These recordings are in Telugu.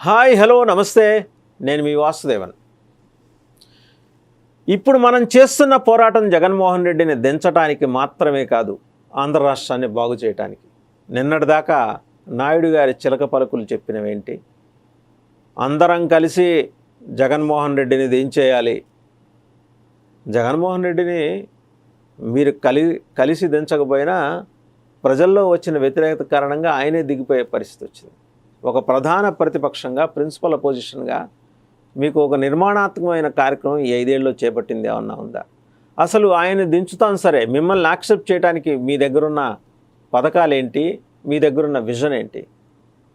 హాయ్ హలో నమస్తే. నేను మీ వాసుదేవన్. ఇప్పుడు మనం చేస్తున్న పోరాటం జగన్మోహన్ రెడ్డిని దించడానికి మాత్రమే కాదు ఆంధ్ర రాష్ట్రాన్ని బాగు చేయటానికి. నిన్నటిదాకా నాయుడు గారి చిలక పలుకులు చెప్పినవేంటి అందరం కలిసి జగన్మోహన్ రెడ్డిని దించేయాలి. జగన్మోహన్ రెడ్డిని మీరు కలి కలిసి దించకపోయినా ప్రజల్లో వచ్చిన వ్యతిరేకత కారణంగా ఆయనే దిగిపోయే పరిస్థితి వచ్చింది. ఒక ప్రధాన ప్రతిపక్షంగా ప్రిన్సిపల్ అపోజిషన్గా మీకు ఒక నిర్మాణాత్మకమైన కార్యక్రమం ఈ ఐదేళ్ళలో చేపట్టింది ఏమన్నా ఉందా? అసలు ఆయన దించుతాను సరే మిమ్మల్ని యాక్సెప్ట్ చేయడానికి మీ దగ్గరున్న పథకాలు ఏంటి మీ దగ్గరున్న విజన్ ఏంటి?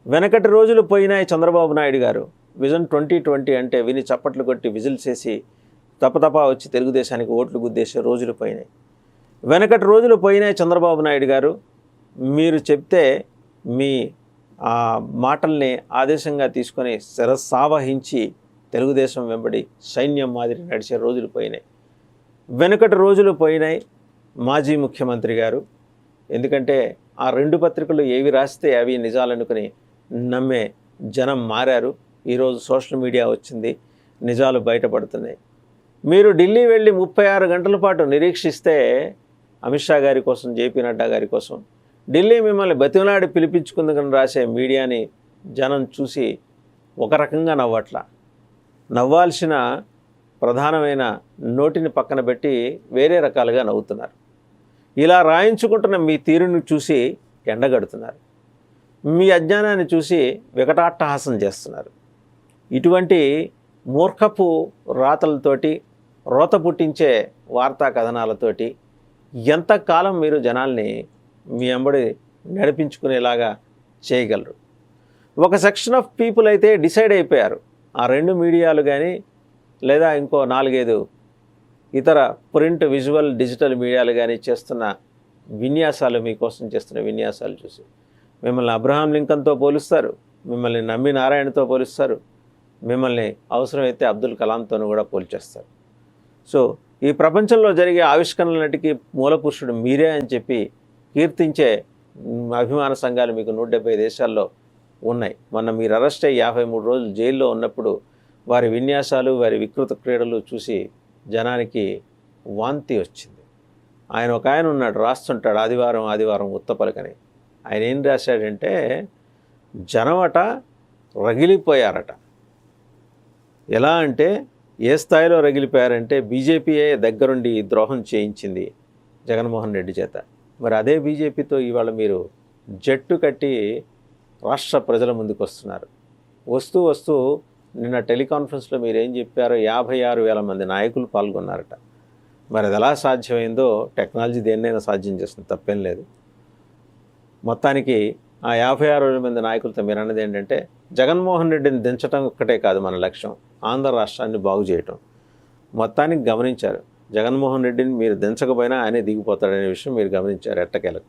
వెనకటి రోజులు పోయినాయి చంద్రబాబు నాయుడు గారు. విజన్ ట్వంటీ ట్వంటీ అంటే విని చప్పట్లు కొట్టి విజిల్ చేసి తపతపా వచ్చి తెలుగుదేశానికి ఓట్లు గుద్దేసే రోజులు పోయినాయి. వెనకటి రోజులు పోయినాయి చంద్రబాబు నాయుడు గారు. మీరు చెప్తే మీ ఆ మాటల్ని ఆదేశంగా తీసుకొని శిరస్సావహించి తెలుగుదేశం వెంబడి సైన్యం మాదిరి నడిచే రోజులు పోయినాయి. వెనుకటి రోజులు పోయినాయి మాజీ ముఖ్యమంత్రి గారు. ఎందుకంటే ఆ రెండు పత్రికలు ఏవి రాస్తే అవి నిజాలనుకుని నమ్మే జనం మారారు. ఈరోజు సోషల్ మీడియా వచ్చింది. నిజాలు బయటపడుతున్నాయి. మీరు ఢిల్లీ వెళ్ళి ముప్పై ఆరు గంటల పాటు నిరీక్షిస్తే అమిత్ షా గారి కోసం జేపీ నడ్డా గారి కోసం ఢిల్లీ మిమ్మల్ని బతిమలాడి పిలిపించుకుందుకని రాసే మీడియాని జనం చూసి ఒక రకంగా నవ్వట్ల. నవ్వాల్సిన ప్రధానమైన నోటిని పక్కన పెట్టి వేరే రకాలుగా నవ్వుతున్నారు. ఇలా రాయించుకుంటున్న మీ తీరును చూసి ఎండగడుతున్నారు. మీ అజ్ఞానాన్ని చూసి వికటాట్టహాసం చేస్తున్నారు. ఇటువంటి మూర్ఖపు రాతలతోటి రోత పుట్టించే వార్తా కథనాలతోటి ఎంతకాలం మీరు జనాల్ని మీ వెంబడి నడిపించుకునేలాగా చేయగలరు. ఒక సెక్షన్ ఆఫ్ పీపుల్ అయితే డిసైడ్ అయిపోయారు. ఆ రెండు మీడియాలు కానీ లేదా ఇంకో నాలుగైదు ఇతర ప్రింట్ విజువల్ డిజిటల్ మీడియాలు కానీ చేస్తున్న విన్యాసాలు మీకోసం చేస్తున్న విన్యాసాలు చూసి. మిమ్మల్ని అబ్రహాం లింకన్తో పోలుస్తారు. మిమ్మల్ని నమ్మి నారాయణతో పోలుస్తారు. మిమ్మల్ని అవసరమైతే అబ్దుల్ కలాంతోనూ కూడా పోల్చేస్తారు. సో ఈ ప్రపంచంలో జరిగే ఆవిష్కరణలన్నిటికీ మూలపురుషుడు మీరే అని చెప్పి కీర్తించే అభిమాన సంఘాలు మీకు నూట డెబ్బై దేశాల్లో ఉన్నాయి. మొన్న మీరు అరెస్ట్ అయ్యి యాభై మూడు రోజులు జైల్లో ఉన్నప్పుడు వారి విన్యాసాలు వారి వికృత క్రీడలు చూసి జనానికి వాంతి వచ్చింది. ఆయన ఒక ఆయన ఉన్నాడు రాస్తుంటాడు ఆదివారం ఆదివారం ఉత్తపలకని ఆయన ఏం రాశాడంటే జనమట రగిలిపోయారట. ఎలా అంటే ఏ స్థాయిలో రగిలిపోయారంటే బీజేపీయే దగ్గరుండి ద్రోహం చేయించింది జగన్మోహన్ రెడ్డి చేత. మరి అదే బీజేపీతో ఇవాళ మీరు జట్టు కట్టి రాష్ట్ర ప్రజల ముందుకు వస్తున్నారు వస్తూ వస్తూ నిన్న టెలికాన్ఫరెన్స్లో మీరు ఏం చెప్పారో యాభై ఆరు వేల మంది నాయకులు పాల్గొన్నారట. మరి అది ఎలా సాధ్యమైందో టెక్నాలజీ దేన్నైనా సాధ్యం చేస్తుంది తప్పేం లేదు. మొత్తానికి ఆ యాభై ఆరు వేల మంది నాయకులతో మీరు అన్నది ఏంటంటే జగన్మోహన్ రెడ్డిని దించడం ఒక్కటే కాదు మన లక్ష్యం ఆంధ్ర రాష్ట్రాన్ని బాగు చేయటం. మొత్తానికి గమనించారు. జగన్మోహన్ రెడ్డిని మీరు దించకపోయినా ఆయనే దిగిపోతాడనే విషయం మీరు గమనించారు ఎట్టకేలకు.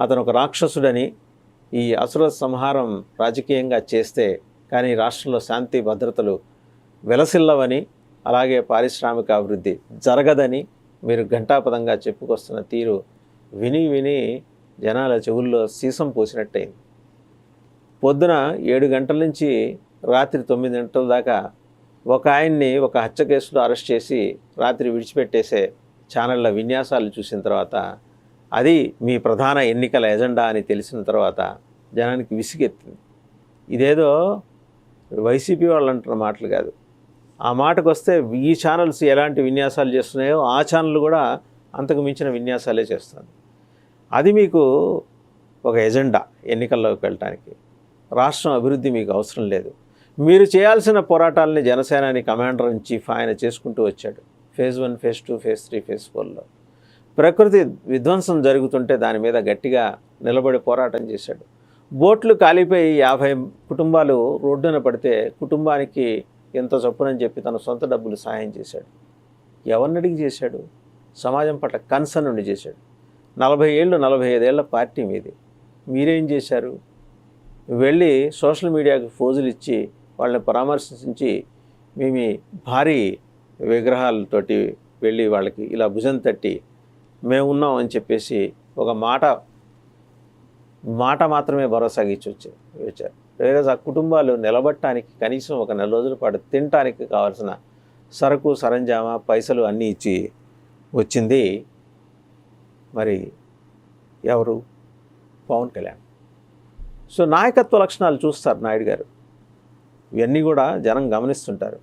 అతను ఒక రాక్షసుడని ఈ అసుర సంహారం రాజకీయంగా చేస్తే కానీ రాష్ట్రంలో శాంతి భద్రతలు వెలసిల్లవని అలాగే పారిశ్రామిక అభివృద్ధి జరగదని మీరు ఘంటాపదంగా చెప్పుకొస్తున్న తీరు విని విని జనాల చెవుల్లో సీసం పోసినట్టయింది. పొద్దున ఏడు గంటల నుంచి రాత్రి తొమ్మిది గంటల దాకా ఒక ఆయన్ని ఒక హత్య కేసులో అరెస్ట్ చేసి రాత్రి విడిచిపెట్టేసే ఛానళ్ళ విన్యాసాలు చూసిన తర్వాత అది మీ ప్రధాన ఎన్నికల ఎజెండా అని తెలిసిన తర్వాత జనానికి విసిగెత్తింది. ఇదేదో వైసీపీ వాళ్ళు అంటున్న మాటలు కాదు. ఆ మాటకు వస్తే ఈ ఛానల్స్ ఎలాంటి విన్యాసాలు చేస్తున్నాయో ఆ ఛానల్ కూడా అంతకు మించిన విన్యాసాలే చేస్తుంది అది మీకు ఒక ఎజెండా ఎన్నికల్లోకి వెళ్ళటానికి. రాష్ట్రం అభివృద్ధి మీకు అవసరం లేదు. మీరు చేయాల్సిన పోరాటాలని జనసేనాని కమాండర్ ఇన్ చీఫ్ ఆయన చేసుకుంటూ వచ్చాడు. Phase one phase two phase three phase ఫోర్లో. ప్రకృతి విధ్వంసం జరుగుతుంటే దాని మీద గట్టిగా నిలబడి పోరాటం చేశాడు. బోట్లు కాలిపోయి యాభై కుటుంబాలు రోడ్డున పడితే కుటుంబానికి ఎంత చొప్పునని చెప్పి తన సొంత డబ్బులు సహాయం చేశాడు. ఎవరిని అడిగి చేశాడు? సమాజం పట్ల కన్సర్న్ ఉండి చేశాడు. నలభై ఏళ్ళు నలభై ఐదేళ్ళ పార్టీ మీది. మీరేం చేశారు? వెళ్ళి సోషల్ మీడియాకి ఫోజులు ఇచ్చి వాళ్ళని పరామర్శించి మీ మీ భారీ విగ్రహాలతోటి వెళ్ళి వాళ్ళకి ఇలా భుజం తట్టి మేము ఉన్నాం అని చెప్పేసి ఒక మాట మాట మాత్రమే భరోసాగా వచ్చే వచ్చారు. వేరేజ్ ఆ కుటుంబాలు నిలబట్టడానికి కనీసం ఒక నెల రోజుల పాటు తినటానికి కావాల్సిన సరుకు సరంజామా పైసలు అన్నీ ఇచ్చి వచ్చింది. మరి ఎవరు? పవన్ కళ్యాణ్. సో నాయకత్వ లక్షణాలు చూస్తారు నాయుడు గారు. ఇవన్నీ కూడా జనం గమనిస్తుంటారు.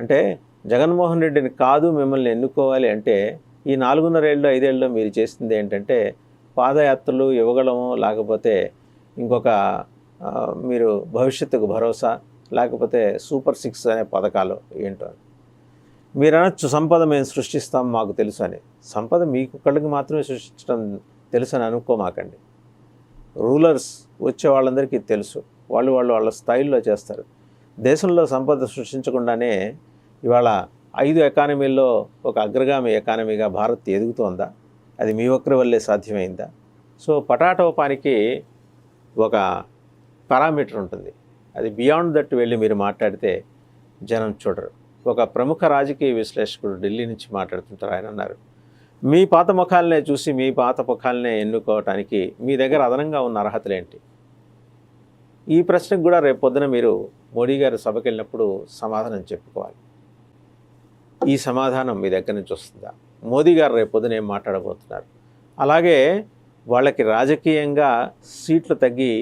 అంటే జగన్మోహన్ రెడ్డిని కాదు మిమ్మల్ని ఎన్నుకోవాలి అంటే ఈ నాలుగున్నరేళ్ళు ఐదేళ్ళలో మీరు చేసింది ఏంటంటే పాదయాత్రలు ఇవ్వగలము లేకపోతే ఇంకొక మీరు భవిష్యత్తుకు భరోసా లేకపోతే సూపర్ సిక్స్ అనే పథకాలు ఏంటో. మీరు అనొచ్చు సంపద మేము సృష్టిస్తాం మాకు తెలుసు అని. సంపద మీకు కళ్ళకి మాత్రమే సృష్టించడం తెలుసు అని అనుకోమాకండి. రూలర్స్ వచ్చే వాళ్ళందరికీ తెలుసు. వాళ్ళు వాళ్ళు వాళ్ళ స్థాయిల్లో చేస్తారు. దేశంలో సంపద సృష్టించకుండానే ఇవాళ ఐదు ఎకానమీల్లో ఒక అగ్రగామి ఎకానమీగా భారత్ ఎదుగుతోందా? అది మీ ఒక్కరి వల్లే సాధ్యమైందా? సో పటాటోపానికి ఒక పారామీటర్ ఉంటుంది. అది బియాండ్ దట్ వెళ్ళి మీరు మాట్లాడితే జనం చూడరు. ఒక ప్రముఖ రాజకీయ విశ్లేషకుడు ఢిల్లీ నుంచి మాట్లాడుతుంటారు ఆయన అన్నారు. మీ పాత ముఖాలనే చూసి మీ పాత ముఖాలనే ఎన్నుకోవటానికి మీ దగ్గర అదనంగా ఉన్న అర్హతలేంటి ఈ ప్రశ్నకు కూడా రేపు పొద్దున మీరు మోడీ గారు సభకి వెళ్ళినప్పుడు సమాధానం చెప్పుకోవాలి. ఈ సమాధానం మీ దగ్గర నుంచి వస్తుందా? మోదీ గారు రేపు పొద్దున ఏం మాట్లాడబోతున్నారు? అలాగే వాళ్ళకి రాజకీయంగా సీట్లు తగ్గి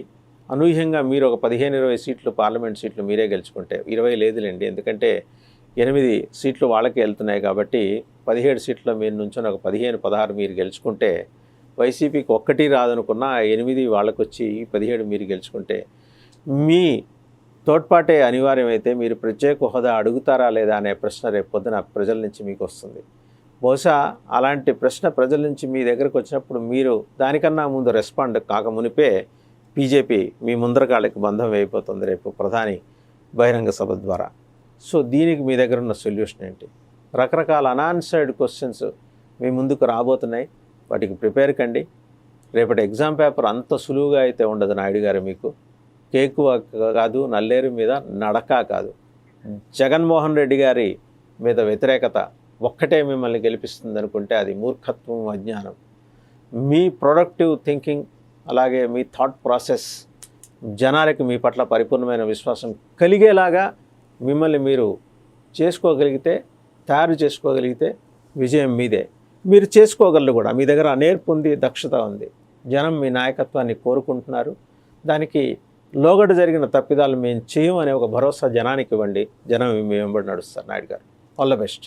అనూహ్యంగా మీరు ఒక పదిహేను ఇరవై సీట్లు పార్లమెంట్ సీట్లు మీరే గెలుచుకుంటే ఇరవై లేదులేండి. ఎందుకంటే ఎనిమిది సీట్లు వాళ్ళకి వెళ్తున్నాయి కాబట్టి పదిహేడు సీట్లో మీరు నుంచొని ఒక పదిహేను పదహారు మీరు గెలుచుకుంటే వైసీపీకి ఒక్కటి రాదనుకున్న ఎనిమిది వాళ్ళకొచ్చి పదిహేడు మీరు గెలుచుకుంటే మీ తోడ్పాటే అనివార్యమైతే మీరు ప్రత్యేక హోదా అడుగుతారా లేదా అనే ప్రశ్న రేపు పొద్దున ప్రజల నుంచి మీకు వస్తుంది. బహుశా అలాంటి ప్రశ్న ప్రజల నుంచి మీ దగ్గరకు వచ్చినప్పుడు మీరు దానికన్నా ముందు రెస్పాండ్ కాక మునిపే బీజేపీ మీ ముందరకాళ్ళకి బంధం వేయిపోతుంది రేపు ప్రధాని బహిరంగ సభ ద్వారా. సో దీనికి మీ దగ్గర ఉన్న సొల్యూషన్ ఏంటి? రకరకాల అనాన్సర్డ్ క్వశ్చన్స్ మీ ముందుకు రాబోతున్నాయి. వాటికి ప్రిపేర్ కండి. రేపటి ఎగ్జామ్ పేపర్ అంత సులువుగా అయితే ఉండదు నాయుడు గారు మీకు. కేకువ కాదు నల్లేరు మీద నడక కాదు. జగన్మోహన్ రెడ్డి గారి మీద వ్యతిరేకత ఒక్కటే మిమ్మల్ని గెలిపిస్తుంది అనుకుంటే అది మూర్ఖత్వం అజ్ఞానం. మీ ప్రొడక్టివ్ థింకింగ్ అలాగే మీ థాట్ ప్రాసెస్ జనాలకి మీ పట్ల పరిపూర్ణమైన విశ్వాసం కలిగేలాగా మిమ్మల్ని మీరు చేసుకోగలిగితే తయారు చేసుకోగలిగితే విజయం మీదే. మీరు చేసుకోగలరు కూడా. మీ దగ్గర నేర్పు ఉంది దక్షత ఉంది. జనం మీ నాయకత్వాన్ని కోరుకుంటున్నారు. దానికి లోగడ జరిగిన తప్పిదాలు మేము చేయం అనే ఒక భరోసా జనానికి ఇవ్వండి. జనం మేము వెంబడి నడుస్తారు. నాయుడు గారు. All the best